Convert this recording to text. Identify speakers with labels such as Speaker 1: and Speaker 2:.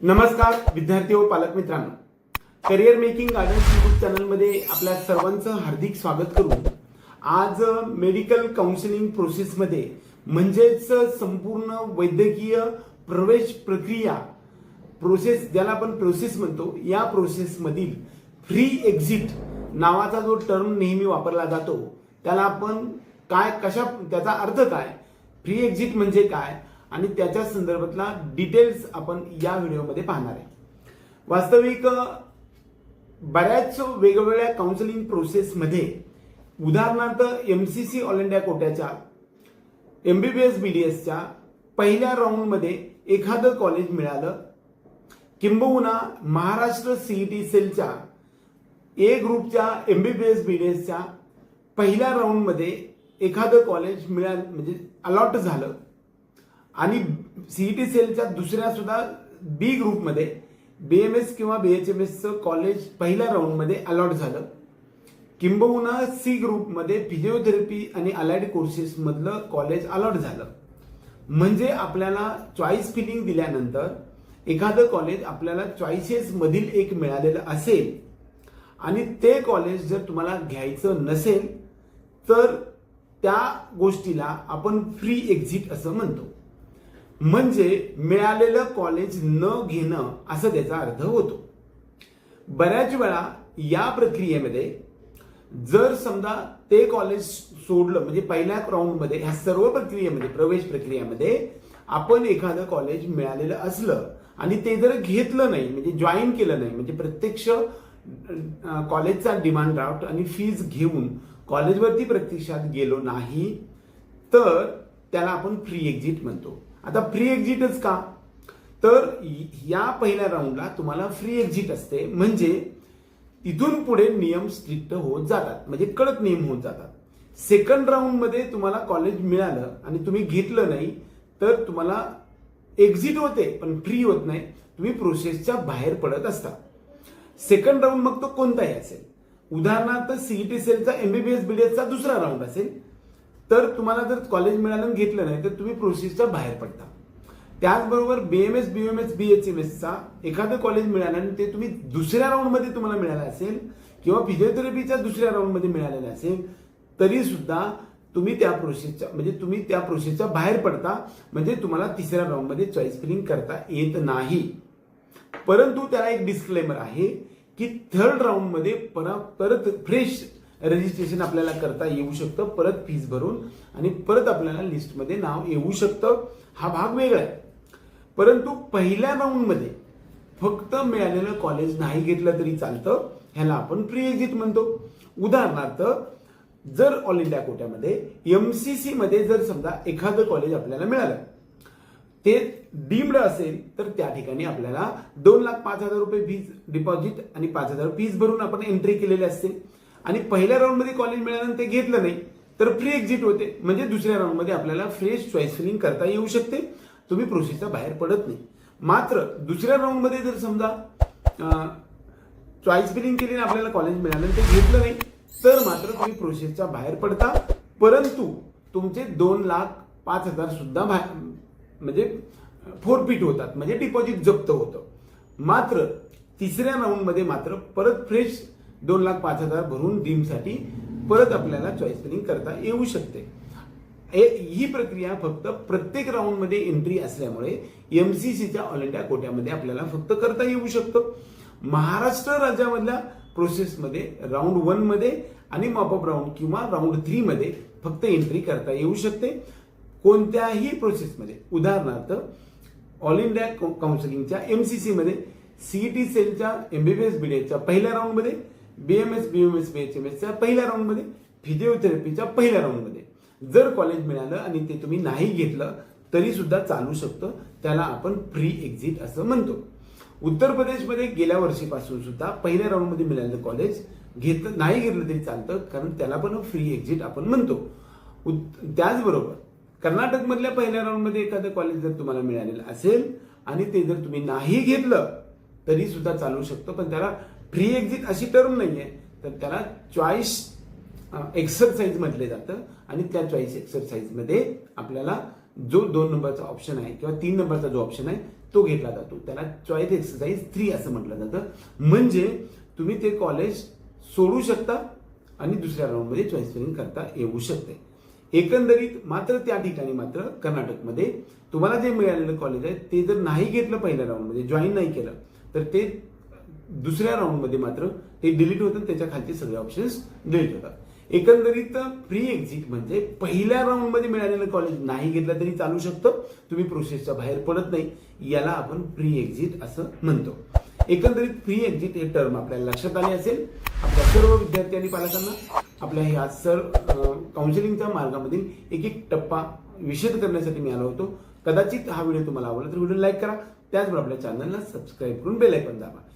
Speaker 1: नमस्कार विद्यार्थी व पालक मित्रांनो. करिअर मेकिंग गार्डन युट्यूब चॅनलमध्ये आपल्या सर्वांचं हार्दिक स्वागत करून आज मेडिकल काउन्सिलिंग प्रोसेसमध्ये म्हणजेच संपूर्ण वैद्यकीय प्रवेश प्रक्रिया प्रोसेस ज्याला आपण प्रोसेस म्हणतो या प्रोसेसमधील फ्री एक्झिट नावाचा जो टर्म नेहमी वापरला जातो त्याला आपण काय कशा त्याचा अर्थ काय? फ्री एक्झिट म्हणजे काय? आणि त्याच्या संदर्भातला डिटेल्स आपण या व्हिडिओमध्ये पाहणार आहे. वास्तविक बऱ्याच वेगवेगळ्या काउन्सिलिंग प्रोसेसमध्ये उदाहरणार्थ M C C all India कोट्याच्या M B B S B D एसच्या पहिल्या राऊंडमध्ये एखादं कॉलेज मिळालं. किंबहुना महाराष्ट्र सीईटी सेलच्या ए ग्रुपच्या M B B S B D एसच्या पहिल्या राऊंडमध्ये एखादं कॉलेज मिळालं म्हणजे अलॉट झालं. आणि सीईटी सेलच्या दुसऱ्या सुद्धा बी ग्रुपमध्ये बी एम एस किंवा बी एच एम एसचं कॉलेज पहिल्या राऊंडमध्ये अलॉट झालं. किंबहुना सी ग्रुपमध्ये फिजिओथेरपी आणि अलाइड कोर्सेस मधलं कॉलेज अलॉट झालं. म्हणजे आपल्याला चॉईस फिलिंग दिल्यानंतर एखादं कॉलेज आपल्याला चॉईसेस मधील एक मिळालेलं असेल आणि ते कॉलेज जर तुम्हाला घ्यायचं नसेल तर त्या गोष्टीला आपण फ्री एक्झिट असं म्हणतो. म्हणजे मिळालेलं कॉलेज न घेणं असं त्याचा अर्थ होतो. बऱ्याच वेळा या प्रक्रियेमध्ये जर समजा ते कॉलेज सोडलं म्हणजे पहिल्या राऊंडमध्ये ह्या सर्व प्रक्रियेमध्ये प्रवेश प्रक्रियेमध्ये आपण एखादं कॉलेज मिळालेलं असलं आणि ते जर घेतलं नाही म्हणजे जॉईन केलं नाही म्हणजे प्रत्यक्ष कॉलेजचा डिमांड ड्राफ्ट आणि फीज घेऊन कॉलेजवरती प्रत्यक्षात गेलो नाही तर त्याला आपण फ्री एक्झिट म्हणतो. आता फ्री एक्झिटच का? तर या पहिल्या राऊंडला तुम्हाला फ्री एक्झिट असते. म्हणजे इथून पुढे नियम स्ट्रिक्ट होत जातात. म्हणजे कडक नियम होत जातात. सेकंड राऊंडमध्ये तुम्हाला कॉलेज मिळालं आणि तुम्ही घेतलं नाही तर तुम्हाला एक्झिट होते पण फ्री होत नाही. तुम्ही प्रोसेसच्या बाहेर पडत असता. सेकंड राऊंड मग तो कोणताही असेल. उदाहरणार्थ सीईटी सेलचा एमबीबीएस बीडीएसचा दुसरा राऊंड असेल. तर तुम्हाला जर कॉलेज मिळालं घेतलं नाही तर तुम्ही प्रोसेसच्या बाहेर पडता. त्याचबरोबर B M S B M S B H M एसचा एखादं कॉलेज मिळालं आणि ते तुम्ही दुसऱ्या राऊंडमध्ये तुम्हाला मिळालं असेल किंवा फिजिओथेरपीच्या दुसऱ्या राऊंडमध्ये मिळालेलं असेल तरी सुद्धा तुम्ही त्या प्रोसेसच्या म्हणजे तुम्ही त्या प्रोसेसच्या बाहेर पडता म्हणजे तुम्हाला तिसऱ्या राऊंडमध्ये चॉईस फिलिंग करता येत नाही. परंतु त्याला एक डिस्क्लेमर आहे की थर्ड राऊंडमध्ये परत फ्रेश रजिस्ट्रेशन आपल्याला करता येऊ शकतं. परत फीज भरून आणि परत आपल्याला लिस्टमध्ये नाव येऊ शकतं. हा भाग वेगळा आहे. परंतु पहिल्या राऊंडमध्ये फक्त मिळालेलं कॉलेज नाही घेतलं तरी चालतं. ह्याला आपण प्री एक्झिट म्हणतो. उदाहरणार्थ जर ऑल इंडिया कोट्यामध्ये एम सी मध्ये जर समजा एखादं कॉलेज आपल्याला मिळालं ते डीम्ड असेल तर त्या ठिकाणी आपल्याला दोन लाख पाच हजार रुपये फीज डिपॉझिट आणि पाच हजार फीज भरून आपण एंट्री केलेली असते आणि पहिल्या राऊंडमध्ये कॉलेज मिळाल्यानंतर ते घेतलं नाही तर फ्री एक्झिट होते. म्हणजे दुसऱ्या राऊंडमध्ये आपल्याला फ्रेश चॉईस फिलिंग करता येऊ शकते. तुम्ही प्रोसेसचा बाहेर पडत नाही. मात्र दुसऱ्या राऊंडमध्ये जर समजा चॉईस फिलिंग केली आपल्याला कॉलेज मिळालं ते घेतलं नाही तर मात्र तुम्ही प्रोसेसच्या बाहेर पडता. परंतु तुमचे दोन लाख पाच हजार सुद्धा बाहेर म्हणजे फोरपीट होतात. म्हणजे डिपॉझिट जप्त होतं. मात्र तिसऱ्या राऊंडमध्ये मात्र परत फ्रेश दोन लाख पाच हजार भरून डीमसाठी परत आपल्याला चॉईस फिलिंग करता येऊ शकते. हे- ही प्रक्रिया फक्त प्रत्येक राऊंडमध्ये एंट्री असल्यामुळे एमसीसीच्या ऑल इंडिया कोट्यामध्ये आपल्याला फक्त करता येऊ शकतं. महाराष्ट्र राज्यामधल्या प्रोसेसमध्ये राऊंड वनमध्ये आणि मॉपअप राऊंड किंवा राऊंड थ्री मध्ये फक्त एंट्री करता येऊ शकते. कोणत्याही प्रोसेसमध्ये उदाहरणार्थ ऑल इंडिया काउन्सिलिंगच्या एमसीसी मध्ये सीईटी सेलच्या एमबीबीएस बीडीएसच्या पहिल्या राऊंडमध्ये बीएमएस बीएमएस बीएचएमएसच्या पहिल्या राऊंडमध्ये फिजिओथेरपीच्या पहिल्या राऊंडमध्ये जर कॉलेज मिळालं आणि ते तुम्ही नाही घेतलं तरी सुद्धा चालू शकतं. त्याला आपण फ्री एक्झिट असं म्हणतो. उत्तर प्रदेशमध्ये गेल्या वर्षीपासून सुद्धा पहिल्या राऊंडमध्ये मिळालेलं कॉलेज घेत नाही घेतलं तरी चालतं कारण त्याला पण फ्री एक्झिट आपण म्हणतो. उत- त्याचबरोबर कर्नाटकमधल्या पहिल्या राऊंडमध्ये एखादं कॉलेज जर तुम्हाला मिळालेलं असेल आणि ते जर तुम्ही नाही घेतलं तरी सुद्धा चालू शकतं पण त्याला फ्री एक्झिट अशी टर्म नाहीये. तर त्याला चॉईस एक्सरसाइज म्हटले जातं आणि त्या चॉईस एक्सरसाइजमध्ये आपल्याला जो दोन नंबरचा ऑप्शन आहे किंवा तीन नंबरचा जो ऑप्शन आहे तो घेतला जातो. त्याला चॉईस एक्सरसाइज थ्री असं म्हटलं जातं. म्हणजे तुम्ही ते कॉलेज सोडू शकता आणि दुसऱ्या राऊंडमध्ये चॉईस फिलिंग करता येऊ शकते. एकंदरीत मात्र त्या ठिकाणी मात्र कर्नाटकमध्ये तुम्हाला जे मिळालेलं कॉलेज आहे ते जर नाही घेतलं पहिल्या राऊंडमध्ये जॉईन नाही केलं तर ते दुसऱ्या राऊंडमध्ये मात्र ते डिलीट होतं त्याच्या खालचे सगळे ऑप्शन्स डिलीट होतात. एकंदरीत प्री एक्झिट म्हणजे पहिल्या राऊंडमध्ये मिळालेलं कॉलेज नाही घेतलं तरी चालू शकतं. तुम्ही प्रोसेसच्या बाहेर पडत नाही. याला आपण प्री एक्झिट असं म्हणतो. एकंदरीत प्री एक्झिट हे टर्म आपल्याला लक्षात आले असेल. आपल्या सर्व विद्यार्थी आणि पालकांना आपल्या ह्या सर काउन्सिलिंगच्या मार्गामधील एक एक टप्पा विशद करण्यासाठी मी आलो होतो. कदाचित हा व्हिडिओ तुम्हाला आवडला तर व्हिडिओ लाईक करा. त्याचबरोबर आपल्या चॅनलला सबस्क्राईब करून बेल आयकॉन दाबा.